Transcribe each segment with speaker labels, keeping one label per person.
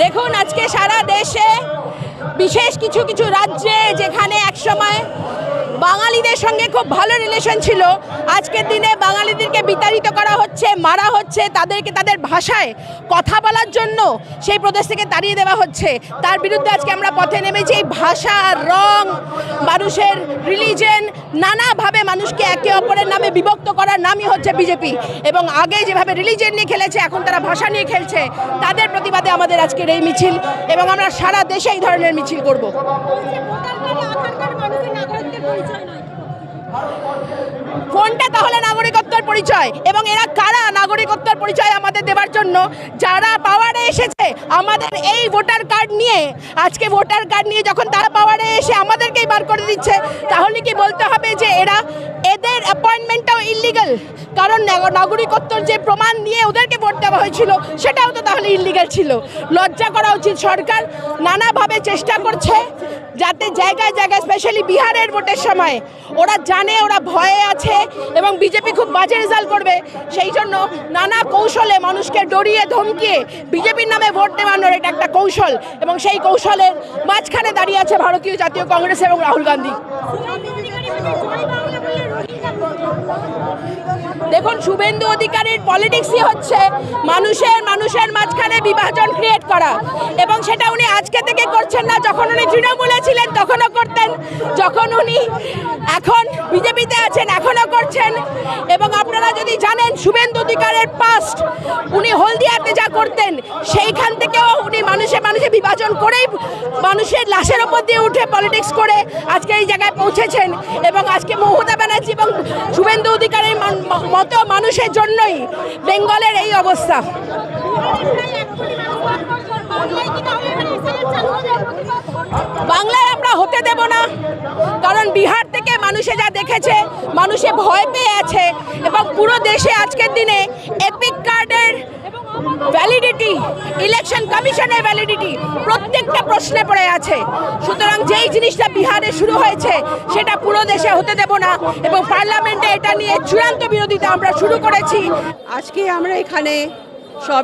Speaker 1: দেখুন আজকে সারা দেশে বিশেষ কিছু কিছু রাজ্যে যেখানে একসময় বাঙালিদের সঙ্গে খুব ভালো রিলেশন ছিল। আজকের দিনে বাঙালিদেরকে বিতাড়িত করা হচ্ছে, মারা হচ্ছে, তাদেরকে তাদের ভাষায় কথা বলার জন্য সেই প্রদেশ থেকে তাড়িয়ে দেওয়া হচ্ছে। তার বিরুদ্ধে আজকে আমরা পথে নেমেছি। এই ভাষা, রং, মানুষের রিলিজেন নানাভাবে মানুষকে একে অপরের নামে বিভক্ত করার নামই হচ্ছে বিজেপি এবং আগে যেভাবে রিলিজেন নিয়ে খেলেছে, এখন তারা ভাষা নিয়ে খেলছে, তাদের প্রতিবাদে আমাদের আজকের এই মিছিল। এবং আমরা সারা দেশে এই ধরনের মিছিল করব। কোনটা তাহলে নাগরিকত্বের পরিচয়। এবং এরা কারা? নাগরিকত্বের পরিচয় আমাদের দেওয়ার জন্য। যারা পাওয়ারে এসেছে, আমাদের এই ভোটার কার্ড নিয়ে, আজকে ভোটার কার্ড নিয়ে যখন তারা পাওয়ারে এসে আমাদেরকেই বার করে দিচ্ছে, তাহলে কি বলতে হবে যে এরা এদের অ্যাপয়েন্টমেন্টটাও ইলিগাল কারণ নাগ- নাগরিকত্বর যে প্রমাণ নিয়ে ওদেরকে ভোট দেওয়া হয়েছিল, সেটাও তো তাহলে ইলিগাল ছিল। লজ্জা করা উচিত। সরকার নানাভাবে চেষ্টা করছে যাতে জায়গায় জায়গায় স্পেশালি বিহারের ভোটের সময়, ওরা জানে, ওরা ভয়ে আছে এবং বিজেপি খুব বাজে রেজাল্ট করবে। সেই জন্য নানা কৌশলে মানুষকে ডরিয়ে ধমকিয়ে বিজেপির নামে ভোট দেওয়ানোর এটা একটা কৌশল এবং সেই কৌশলের মাঝখানে দাঁড়িয়ে আছে ভারতীয় জাতীয় কংগ্রেস এবং রাহুল গান্ধী। দেখুন, শুভেন্দু অধিকারীর পলিটিক্সই হচ্ছে মানুষের মানুষের মাঝখানে বিভাজন ক্রিয়েট করা। এবং সেটা উনি আজকে থেকে করছেন না, যখন উনি তৃণমূলে ছিলেন, তখনও করতেন। যখন উনি এখন বিজেপিতে আছেন, এখনও করছেন। এবং আপনারা যদি জানেন, শুভেন্দু অধিকারের পাস্ট উনি হলদিয়াতে যা করতেন, সেইখান থেকেও উনি মানুষে মানুষে বিভাজন করেই মানুষের লাশের ওপর দিয়ে উঠে পলিটিক্স করে আজকে এই জায়গায় পৌঁছেছেন। এবং আজকে মমতা ব্যানার্জি এবং অধিকারের মতো মানুষের জন্যই বেঙ্গলের এই অবস্থা। বাংলায় আমরা হতে দেব না, কারণ বিহার থেকে মানুষে যা দেখেছে, মানুষে ভয় পেয়ে আছে এবং পুরো দেশে আজকের দিনে কার্ডের ভ্যালিডিটি ইলেকশন কমিশনের ভ্যালিডিটি প্রত্যেকটা প্রশ্নে পড়ে আছে সুতরাং যেই জিনিসটা বিহারে শুরু হয়েছে সেটা পুরো দেশে হতে দেব না এবং পার্লামেন্টে এটা নিয়ে চূড়ান্ত বিরোধিতা আমরা শুরু করেছি
Speaker 2: আজকে আমরা এখানে সব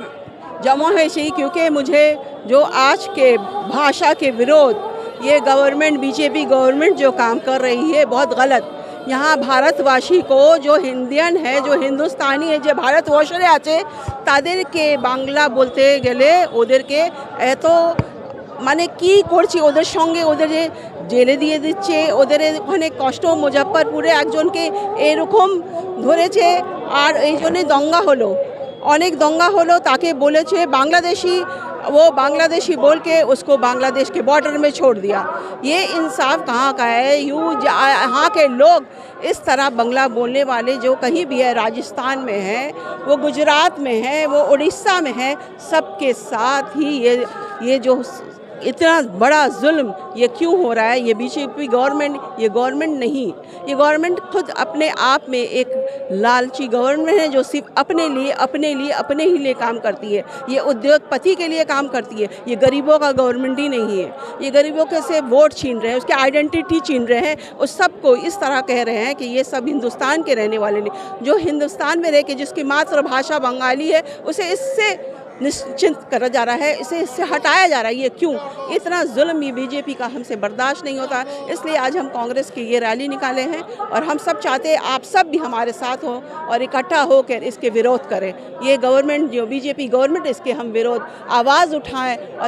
Speaker 2: जमा হয়েছি क्योंकि मुझे जो आज के भाषा के विरोध ये गवर्नमेंट बीजेपी गवर्नमेंट जो काम कर रही है बहुत गलत यहाँ ভারতবাসী को जो হিন্দিয়ান है जो হিন্দুস্তানি है যে ভারতবর্ষে আছে তাদেরকে বাংলা বলতে গেলে ওদেরকে এত মানে কি করছি ওদের সঙ্গে ওদের যে জেলে দিয়ে দিচ্ছে ওদের ওখানে কষ্ট মুজফ্ফরপুরে একজনকে এরকম ধরেছে আর এই জন্যে দঙ্গা হলো অনেক দঙ্গা হলো তাকে বলেছে বাংলাদেশি वो बांग्लादेशी बोल के उसको बांग्लादेश के बॉर्डर में छोड़ दिया। ये इंसाफ कहाँ का है? यूँ यहाँ के लोग इस तरह बंगला बोलने वाले जो कहीं भी है, राजस्थान में है, वो गुजरात में है, वो उड़ीसा में है, सबके साथ ही ये ये जो इतना बड़ा जुल्म ये क्यों हो रहा है? ये बीजेपी गवर्नमेंट ये गवर्नमेंट नहीं। ये गवर्नमेंट खुद अपने आप में एक लालची गवर्नमेंट है जो सिर्फ़ अपने लिए अपने लिए, अपने ही लिए काम करती है। ये उद्योगपति के लिए काम करती है। ये गरीबों का गवर्नमेंट ही नहीं है। ये गरीबों के से वोट छीन रहे हैं, उसकी आइडेंटिटी छीन रहे हैं, और सबको इस तरह कह रहे हैं कि ये सब हिंदुस्तान के रहने वाले नहीं। जो हिंदुस्तान में रह के जिसकी मातृभाषा बंगाली है, उसे इससे निश्चिंत करा जा रहा है, इसे, इससे हटाया जा रहा है। ये क्यों? इतना जुल्म ये बीजेपी का हमसे बर्दाश्त नहीं होता, इसलिए आज हम कांग्रेस की ये रैली निकाले हैं और हम सब चाहते हैं आप सब भी हमारे साथ हों और इकट्ठा होकर इसके विरोध करें। ये गवर्नमेंट, जो बीजेपी गवर्नमेंट, इसके हम विरोध, आवाज़ उठाएँ और